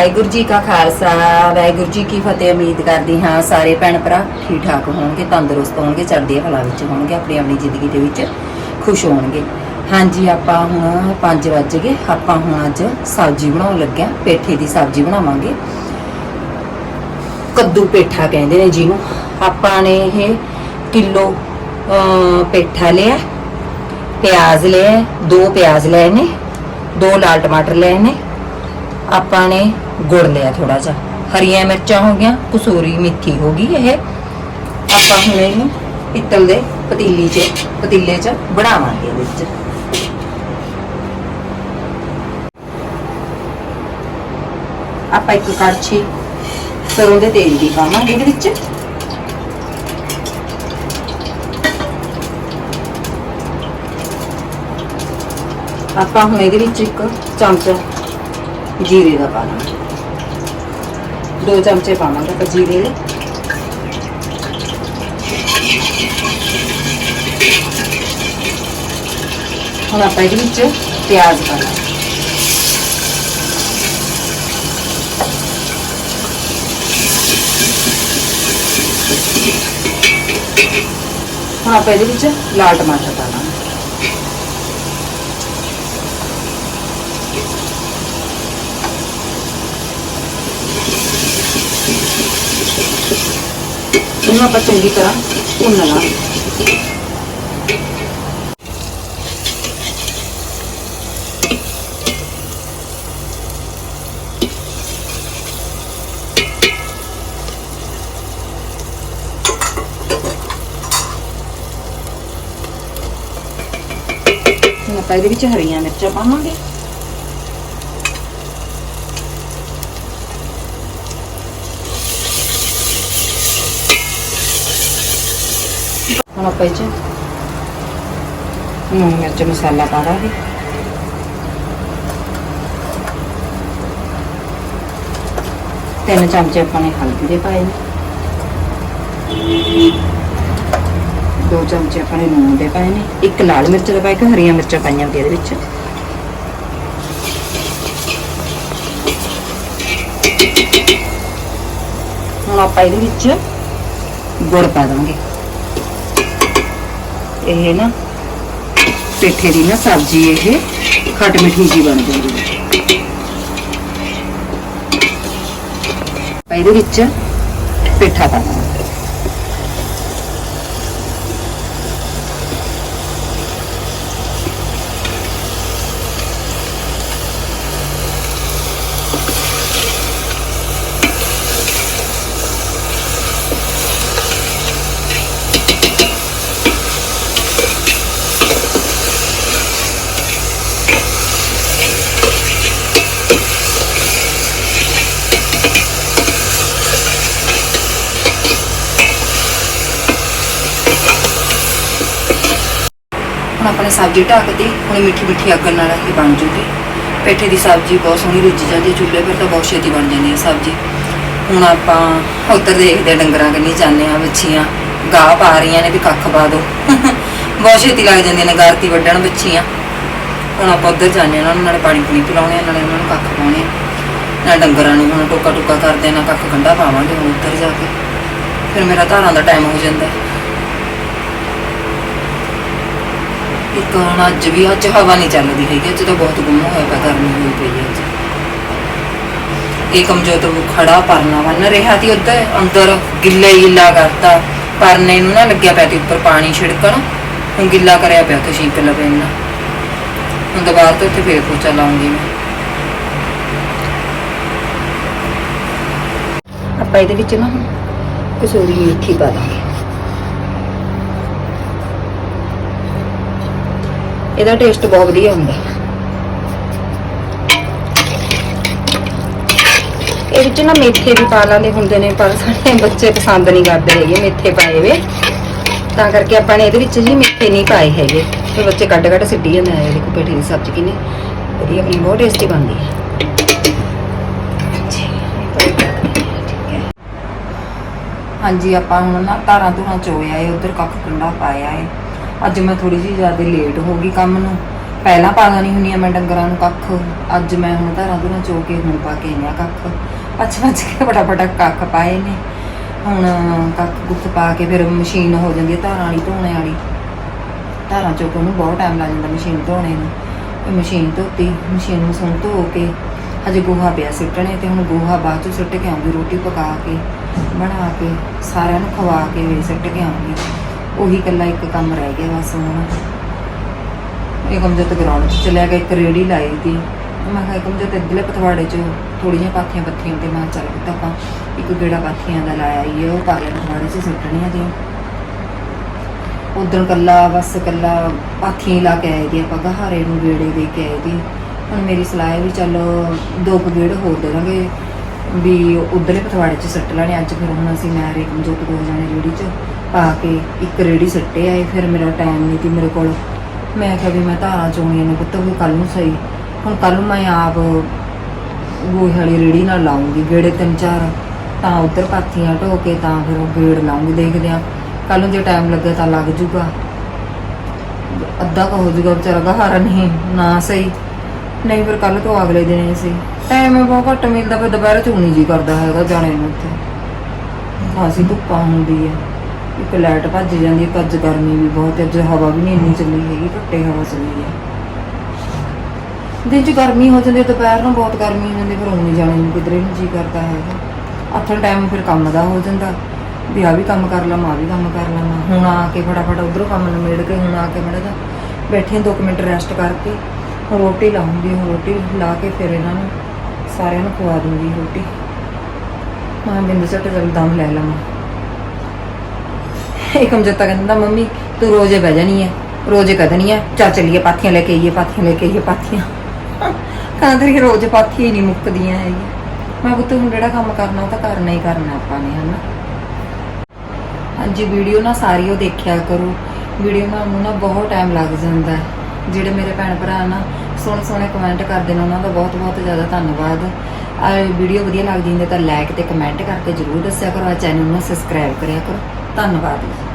ਵਾਹਿਗੁਰੂ ਜੀ ਕਾ ਖਾਲਸਾ, ਵਾਹਿਗੁਰੂ ਜੀ ਕੀ ਫਤਿਹ। ਉਮੀਦ ਕਰਦੀ ਹਾਂ ਸਾਰੇ ਭੈਣ ਭਰਾ ਠੀਕ ਠਾਕ ਹੋਣਗੇ, ਤੰਦਰੁਸਤ ਹੋਣਗੇ, ਚੜ੍ਹਦੀ ਕਲਾ ਵਿੱਚ ਹੋਣਗੇ, ਆਪਣੀ ਆਪਣੀ ਜ਼ਿੰਦਗੀ ਦੇ ਵਿੱਚ ਖੁਸ਼ ਹੋਣਗੇ। ਹਾਂਜੀ, ਆਪਾਂ ਹੁਣ 5 ਵਜ ਗਏ। ਆਪਾਂ ਹੁਣ ਅੱਜ ਸਬਜ਼ੀ ਬਣਾਉਣ ਲੱਗਿਆ। ਪੇਠੇ ਦੀ ਸਬਜ਼ੀ ਬਣਾਵਾਂਗੇ। ਕੱਦੂ ਪੇਠਾ ਕਹਿੰਦੇ ਨੇ ਜਿਹਨੂੰ। ਆਪਾਂ ਨੇ ਇਹ ਕਿਲੋ ਪੇਠਾ ਲਿਆ। ਪਿਆਜ਼ ਲਿਆ। ਦੋ ਪਿਆਜ਼ ਲਏ ਨੇ। ਦੋ ਲਾਲ ਟਮਾਟਰ ਲਏ ਨੇ। ਆਪਾਂ ਨੇ ਗੁੜ ਲਿਆ ਥੋੜਾ ਜਿਹਾ। ਹਰੀਆਂ ਮਿਰਚਾਂ ਹੋ ਗਈਆਂ, ਕਸੂਰੀ ਮੇਥੀ ਹੋ ਗਈ ਇਹ। ਆਪਾਂ ਹੁਣ ਇਹਨੂੰ ਪਿੱਤਲ ਦੇ ਪਤੀਲੀ 'ਚ, ਪਤੀਲੇ 'ਚ ਬਣਾਵਾਂਗੇ ਇਹਦੇ ਵਿੱਚ। ਆਪਾਂ ਇੱਕ ਕੜਛੀ ਸਰੋਂ ਦੇ ਤੇਲ ਦੀ ਪਾਵਾਂਗੇ ਇਹਦੇ ਵਿੱਚ। ਆਪਾਂ ਹੁਣ ਇਹਦੇ ਵਿੱਚ ਇੱਕ ਚਮਚ ਜੀਰੇ ਦਾ ਪਾਣਾ ਦੋ ਚਮਚੇ ਪਾਵਾਂਗੇ ਆਪਾਂ ਜੀਰੇ ਦੇ। ਹੁਣ ਆਪਾਂ ਇਹਦੇ ਵਿੱਚ ਪਿਆਜ਼ ਪਾਣਾ ਹੁਣ ਆਪਾਂ ਇਹਦੇ ਵਿੱਚ ਲਾਲ ਟਮਾਟਰ ਪਾਣਾ ਇਹਨੂੰ ਆਪਾਂ ਚੰਗੀ ਤਰ੍ਹਾਂ ਭੁੰਨ ਲਾਂਗੇ ਹੁਣ ਆਪਾਂ ਇਹਦੇ ਵਿੱਚ ਹਰੀਆਂ ਮਿਰਚਾਂ ਪਾਵਾਂਗੇ ਹੁਣ ਆਪਾਂ ਇਹ ਚ ਨੂਨ ਮਿਰਚ ਮਸਾਲਾ ਪਾ ਦਾਂਗੇ ਤਿੰਨ ਚਮਚੇ ਆਪਾਂ ਨੇ ਹਲਦੀ ਦੇ ਪਾਏ ਨੇ। ਦੋ ਚਮਚੇ ਆਪਾਂ ਨੇ ਨੂਨ ਦੇ ਪਾਏ ਨੇ। ਇੱਕ ਲਾਲ ਮਿਰਚ ਦਾ ਪਾਇਆ ਇੱਕ ਹਰੀਆਂ ਮਿਰਚਾਂ ਪਾਈਆਂ ਵੀ ਇਹਦੇ ਵਿੱਚ। ਹੁਣ ਆਪਾਂ ਇਹਦੇ ਵਿੱਚ ਗੁੜ ਪਾ ਦਾਂਗੇ ਇਹ ਨਾ ਪੇਠੇ ਦੀ ਨਾ ਸਬਜ਼ੀ ਇਹ ਖੱਟ ਮਿੱਠੀ ਜੀ ਬਣ ਜਾਂਦੀ ਹੈ। ਇਹਦੇ ਵਿੱਚ ਪੇਠਾ ਪਾ ਹੁਣ ਆਪਣੇ ਸਬਜ਼ੀ ਢੱਕਦੀ ਹੁਣ ਮਿੱਠੀ ਮਿੱਠੀ ਅੱਗ ਨਾਲ ਇਹ ਬਣ ਜੂਗੀ। ਪੇਠੇ ਦੀ ਸਬਜ਼ੀ ਬਹੁਤ ਸੋਹਣੀ ਰੁੱਝ ਜਾਂਦੀ ਹੈ ਚੁੱਲ੍ਹੇ 'ਤੇ ਤਾਂ ਬਹੁਤ ਛੇਤੀ ਬਣ ਜਾਂਦੀ ਹੈ ਸਬਜ਼ੀ। ਹੁਣ ਆਪਾਂ ਉੱਧਰ ਦੇਖਦੇ ਹਾਂ ਡੰਗਰਾਂ ਕੰਨੀ ਜਾਂਦੇ ਆ ਬੱਚੀਆਂ ਗਾਹ ਪਾ ਰਹੀਆਂ ਨੇ ਵੀ ਕੱਖ ਪਾ ਦੋ। ਬਹੁਤ ਛੇਤੀ ਲੱਗ ਜਾਂਦੀਆਂ ਨੇ ਗਾਰਤੀ ਵੱਢਣ ਬੱਚੀਆਂ ਹੁਣ ਆਪਾਂ ਉੱਧਰ ਜਾਂਦੇ ਹਾਂ ਉਹਨਾਂ ਨੂੰ ਨਾਲੇ ਪਾਣੀ ਪੂਣੀ ਪਿਲਾਉਣੇ ਆ, ਨਾਲੇ ਉਹਨਾਂ ਨੂੰ ਕੱਖ ਪਾਉਣੇ ਆ। ਨਾਲ ਡੰਗਰਾਂ ਨੂੰ ਹੁਣ ਟੋਕਾ ਟੋਕਾ ਕਰਦੇ ਆ, ਨਾ ਕੱਖ ਕੰਡਾ ਪਾਵਾਂਗੇ ਹੁਣ ਉੱਧਰ ਜਾ ਕੇ। ਫਿਰ ਮੇਰਾ ਧਾਰਾਂ ਦਾ ਟਾਈਮ ਹੋ ਜਾਂਦਾ। ਹੈ ਇੱਕ ਹੁਣ ਅੱਜ ਵੀ ਅੱਜ ਹਵਾ ਨਹੀਂ ਚੱਲਦੀ ਹੈਗੀ, ਅੱਜ ਤਾਂ ਬਹੁਤ ਗੁੰਮ ਹੋਇਆ ਪਿਆ, ਗਰਮੀ ਹੋਈ ਪਈ ਹੈ ਅੱਜ। ਇਹ ਕਮਜ਼ੋਰ ਤੋਂ ਖੜਾ ਪਰਨਾ ਬੰਨ ਰਿਹਾ ਸੀ ਉੱਧਰ, ਅੰਦਰ ਗਿੱਲਾ ਹੀ ਗਿੱਲਾ ਕਰਤਾ। ਪਰਨੇ ਨੂੰ ਨਾ ਲੱਗਿਆ ਪਿਆ ਤੇ ਉੱਪਰ ਪਾਣੀ ਛਿੜਕਣ, ਹੁਣ ਗਿੱਲਾ ਕਰਿਆ ਪਿਆ ਤੇ ਛਿੰਕ ਲਵੇ ਨਾ ਹੁਣ ਦੁਬਾਰਾ ਤੋਂ ਉੱਥੇ ਫੇਰ ਪੋਚਾ ਲਾਉਂਗੀ ਮੈਂ। ਆਪਾਂ ਇਹਦੇ ਵਿੱਚ ਨਾ ਹੁਣ ਕਸੂਰੀ ਮੇਥੀ ਪਾ ਦਾਂਗੇ। ਇਹਦਾ ਟੇਸਟ ਬਹੁਤ ਵਧੀਆ ਹੁੰਦਾ। ਇਹ ਵਿੱਚ ਨਾ ਮੇਥੇ ਵੀ ਪਾ ਲਾਂਦੇ ਹੁੰਦੇ ਨੇ ਪਰ ਸਾਡੇ ਬੱਚੇ ਪਸੰਦ ਨਹੀਂ ਕਰਦੇ ਹੈਗੇ ਮੇਥੇ ਪਾਏ ਵੇ ਤਾਂ ਕਰਕੇ ਆਪਾਂ ਨੇ ਇਹਦੇ ਵਿੱਚ ਜੀ ਮੇਥੇ ਨਹੀਂ ਪਾਏ ਹੈਗੇ। ਤੇ ਬੱਚੇ ਕੱਢ ਕੱਢ ਸਿੱਟੀ ਜਾਂਦੇ ਨੇ ਦੇਖੋ ਪੇਠੀ ਦੀ ਸਬਜ਼ੀ ਕਿੰਨੀ ਵਧੀਆ ਆਪਣੀ ਬਹੁਤ ਟੇਸਟੀ ਬਣਦੀ ਹੈ। ਹਾਂਜੀ, ਆਪਾਂ ਹੁਣ ਨਾ ਧਾਰਾਂ ਧੁਰਾਂ ਚੋਇਆ ਏ ਉਧਰ ਕੱਖ ਕੰਡਾ ਪਾਇਆ ਏ। ਅੱਜ ਮੈਂ ਥੋੜੀ ਜਿਹੀ ਜ਼ਿਆਦਾ ਲੇਟ ਹੋ ਗਈ ਕੰਮ ਨੂੰ। ਪਹਿਲਾਂ ਪਾ ਨਹੀਂ ਹੁੰਦੀ ਆ ਮੈਂ ਡੰਗਰਾਂ ਨੂੰ ਕੱਖ। ਅੱਜ ਮੈਂ ਹੁਣ ਧਾਰਾਂ ਧੁਰਾਂ ਚੋ ਕੇ ਹੁਣ ਪਾ ਕੇ ਆਈਆਂ ਕੱਖ। ਪੱਛ ਪੱਛ ਕੇ ਫਟਾਫਟ ਕੱਖ ਪਾਏ ਨੇ। ਹੁਣ ਕੱਖ ਕੁੱਖ ਪਾ ਕੇ ਫਿਰ ਮਸ਼ੀਨ ਹੋ ਜਾਂਦੀ ਹੈ ਧਾਰਾਂ ਵਾਲੀ, ਧੋਣੇ ਵਾਲੀ। ਧਾਰਾਂ ਚੋਂ ਉਹਨੂੰ ਬਹੁਤ ਟਾਈਮ ਲੱਗ ਜਾਂਦਾ ਮਸ਼ੀਨ ਧੋਣੇ ਨੂੰ। ਤੇ ਮਸ਼ੀਨ ਧੋਤੀ, ਮਸ਼ੀਨ ਨੂੰ ਸੁਣ ਧੋ ਕੇ ਹਜੇ ਗੋਹਾ ਪਿਆ ਸਿੱਟਣੇ ਤੇ ਹੁਣ ਗੋਹਾ ਬਾਅਦ ਚੋਂ ਸਿੱਟ ਕੇ ਆਉਂਗੀ ਰੋਟੀ ਪਕਾ ਕੇ, ਬਣਾ ਕੇ, ਸਾਰਿਆਂ ਨੂੰ ਖਵਾ ਕੇ ਵੀ ਸਿੱਟ ਕੇ ਆਉਂਗੀ। ਉਹੀ ਇਕੱਲਾ ਇੱਕ ਕੰਮ ਰਹਿ ਗਿਆ ਬਸ ਹੁਣ। ਇਹ ਕੰਮ ਗਰਾਊਂਡ 'ਚ ਚਲਿਆ ਗਿਆ, ਇੱਕ ਰੇੜੀ ਲਾਈ ਦੀ। ਮੈਂ ਕਿਹਾ ਕੰਮ ਇੱਧਰਲੇ ਪਤਵਾੜੇ 'ਚ ਥੋੜੀਆਂ ਪਾਥੀਆਂ ਪੱਥੀਆਂ ਤੇ ਮੈਂ ਚੱਲ ਪੁੱਤ ਆਪਾਂ ਇੱਕ ਗੇੜਾ ਪਾਥੀਆਂ ਦਾ ਲਾਇਆ ਈ ਉਹ ਪਾ ਲਿਆ ਪਤਵਾੜੇ 'ਚ ਸੁੱਟਣੀਆਂ ਜੀ। ਉਦੋਂ ਕੱਲਾ ਬਸ ਕੱਲਾ ਪਾਥੀਆਂ ਹੀ ਲਾ ਕੇ ਆਏ ਦੀ, ਆਪਾਂ ਗਹਾਰੇ ਨੂੰ ਗੇੜੇ ਦੇ ਕੇ ਆਏ ਦੀ। ਹੁਣ ਮੇਰੀ ਸਲਾਹ ਹੈ ਵੀ ਚੱਲ ਦੋ ਕੁ ਗੇੜ ਹੋਰ ਦੇ ਦਾਂਗੇ ਵੀ ਉਧਰਲੇ ਪਥਵਾੜੇ 'ਚ ਸੱਟ ਲੈਣੇ ਅੱਜ ਫਿਰ ਹੁਣ ਅਸੀਂ ਮੈਂ ਰੇ ਜੋ ਦੋ ਜਾਣੇ ਰੇੜੀ 'ਚ ਪਾ ਕੇ ਇੱਕ ਰੇੜੀ ਸੱਟੇ ਆਏ ਫਿਰ ਮੇਰਾ ਟਾਈਮ ਨਹੀਂ ਸੀ ਮੇਰੇ ਕੋਲ। ਮੈਂ ਕਿਹਾ ਵੀ ਮੈਂ ਧਾਰਾਂ ਚੋਣੀਆਂ ਨੇ ਪੁੱਤ ਵੀ ਕੱਲ ਨੂੰ ਸਹੀ। ਹੁਣ ਕੱਲ ਨੂੰ ਮੈਂ ਆਪ ਗੋਹੇ ਵਾਲੀ ਰੇੜੀ ਨਾਲ ਲਾਉਂਗੀ। ਗੇੜੇ ਤਿੰਨ ਚਾਰ ਤਾਂ ਉਧਰ ਪਾਥੀਆਂ ਢੋ ਕੇ ਤਾਂ ਫਿਰ ਉਹ ਗੇੜ ਲਾਉਂਗੀ। ਦੇਖਦੇ ਆ ਕੱਲ ਨੂੰ ਜੇ ਟਾਈਮ ਲੱਗੇ ਤਾਂ ਲੱਗ ਜੂਗਾ। ਅੱਧਾ ਕੁ ਹੋ ਜੂਗਾ ਵਿਚਾਰਾ। ਗਹਾਰਾ ਨਹੀਂ, ਨਾ ਸਹੀ। ਨਹੀਂ ਫਿਰ ਕੱਲ ਤੋਂ ਅਗਲੇ ਦਿਨ ਹੀ ਸੀ। ਟਾਈਮ ਬਹੁਤ ਘੱਟ ਮਿਲਦਾ, ਫਿਰ ਦੁਪਹਿਰ ਚ ਹੁਣੀ ਜੀ ਕਰਦਾ ਹੈਗਾ ਜਾਣੇ ਨੂੰ ਉੱਥੇ। ਖਾਸੀ ਧੁੱਪਾਂ ਹੁੰਦੀ ਹੈ। ਇੱਕ ਲਾਈਟ ਭੱਜ ਜਾਂਦੀ ਹੈ ਅੱਜ ਗਰਮੀ ਵੀ ਬਹੁਤ ਹੈ, ਅੱਜ ਹਵਾ ਵੀ ਨਹੀਂ ਇੰਨੀ ਚੱਲੀ ਹੈਗੀ, ਘੱਟੇ ਹਵਾ ਚੱਲੀ ਹੈ। ਦਿਨ ਚ ਗਰਮੀ ਹੋ ਜਾਂਦੀ ਹੈ, ਦੁਪਹਿਰ ਨੂੰ ਬਹੁਤ ਗਰਮੀ ਹੋ ਜਾਂਦੀ ਫਿਰ ਹੁਣ ਜਾਣੇ ਨੂੰ ਕਿਧਰੇ ਨੂੰ ਜੀ ਕਰਦਾ ਹੈਗਾ। ਆਥਣ ਟਾਈਮ ਫਿਰ ਕੰਮ ਦਾ ਹੋ ਜਾਂਦਾ। ਵੀ ਆ ਵੀ ਕੰਮ ਕਰ ਲਾਂ ਆ ਵੀ ਕੰਮ ਕਰ ਲਾਂ ਹੁਣ ਆ ਕੇ ਫਟਾਫਟ ਉਧਰੋਂ ਕੰਮ ਨੂੰ ਨਿਬੇੜ ਕੇ, ਹੁਣ ਆ ਕੇ ਮੜਾ ਜਾ ਬੈਠੇ 2 ਮਿੰਟ ਰੈਸਟ ਕਰਕੇ। ਰੋਟੀ ਲਾਉਂਗੀ ਰੋਟੀ ਲਾ ਕੇ ਫਿਰ ਇਹਨਾਂ ਨੂੰ ਸਾਰਿਆਂ ਨੂੰ ਖਵਾ ਦੂੰਗੀ ਰੋਟੀ। ਮੈਂ ਬਿੰਦ ਝੱਟ ਜਲ ਦਮ ਲੈ ਲਵਾਂ ਇੱਕ ਜੱਤਾ ਕਹਿੰਦਾ, ਮੰਮੀ, ਤੂੰ ਰੋਜ਼ੇ ਬਹਿ ਜਾਣੀ ਹੈ ਰੋਜ਼ੇ ਕਦਨੀ ਹੈ ਚਾ ਚੱਲੀਏ ਪਾਥੀਆਂ ਲੈ ਕੇ ਆਈਏ, ਪਾਥੀਆਂ ਲੈ ਕੇ ਆਈਏ, ਪਾਥੀਆਂ। ਕਹਿੰਦਾ ਕਿ ਰੋਜ਼ ਪਾਥੀਆਂ ਹੀ ਨਹੀਂ ਮੁੱਕਦੀਆਂ ਹੈਗੀਆਂ। ਮੈਂ ਪੁੱਤ, ਹੁਣ ਜਿਹੜਾ ਕੰਮ ਕਰਨਾ ਉਹ ਤਾਂ ਕਰਨਾ ਹੀ ਕਰਨਾ ਆਪਾਂ ਨੇ, ਹਨਾ? ਹਾਂਜੀ, ਵੀਡੀਓ ਨਾ ਸਾਰੀ ਉਹ ਦੇਖਿਆ ਕਰੋ। ਵੀਡੀਓ ਬਣਾਉਣ ਨੂੰ ਨਾ ਬਹੁਤ ਟਾਈਮ ਲੱਗ ਜਾਂਦਾ। ਹੈ ਜਿਹੜੇ ਮੇਰੇ ਭੈਣ ਭਰਾ ਨਾ ਸੋਹਣੇ ਸੋਹਣੇ ਕਮੈਂਟ ਕਰਦੇ ਨੇ, ਉਹਨਾਂ ਦਾ ਬਹੁਤ ਬਹੁਤ ਜ਼ਿਆਦਾ ਧੰਨਵਾਦ। ਆ ਵੀਡੀਓ ਵਧੀਆ ਲੱਗਦੀ ਹੈ ਤਾਂ ਲਾਈਕ ਤੇ ਕਮੈਂਟ ਕਰਕੇ ਜਰੂਰ ਦੱਸਿਆ ਕਰੋ ਆ ਚੈਨਲ ਨੂੰ ਸਬਸਕ੍ਰਾਈਬ ਕਰਿਆ ਕਰੋ। ਧੰਨਵਾਦ ਜੀ।